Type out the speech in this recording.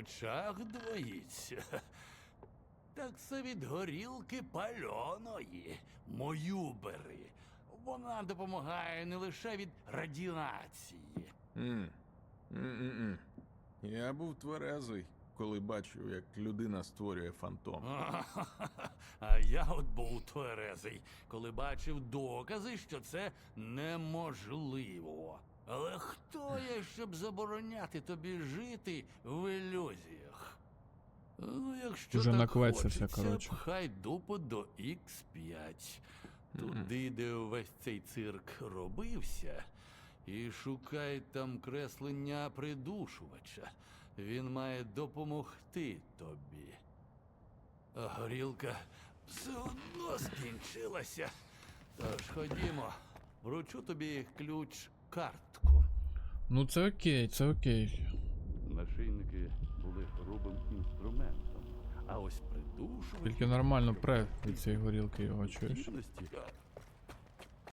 очах двоїться. Так це від горілки пальоної. Мою бери. Вона допомагає не лише від радіації. М-м-м. Я був тверезий, коли бачив, як людина створює фантом. А я от був тверезий, коли бачив докази, що це неможливо. Але хто я, щоб забороняти тобі жити в? Ну, якщо Уже так хочеться, коротше. пхай дупу до X5. Туди, де увесь цей цирк робився, і шукай там креслення придушувача. Він має допомогти тобі. А горілка все одно скінчилася. Тож ходімо, вручу тобі ключ картку. Ну це окей, це окей. Інструментом, а ось придушувач... Тільки нормально пре від цієї горілки його чуєш.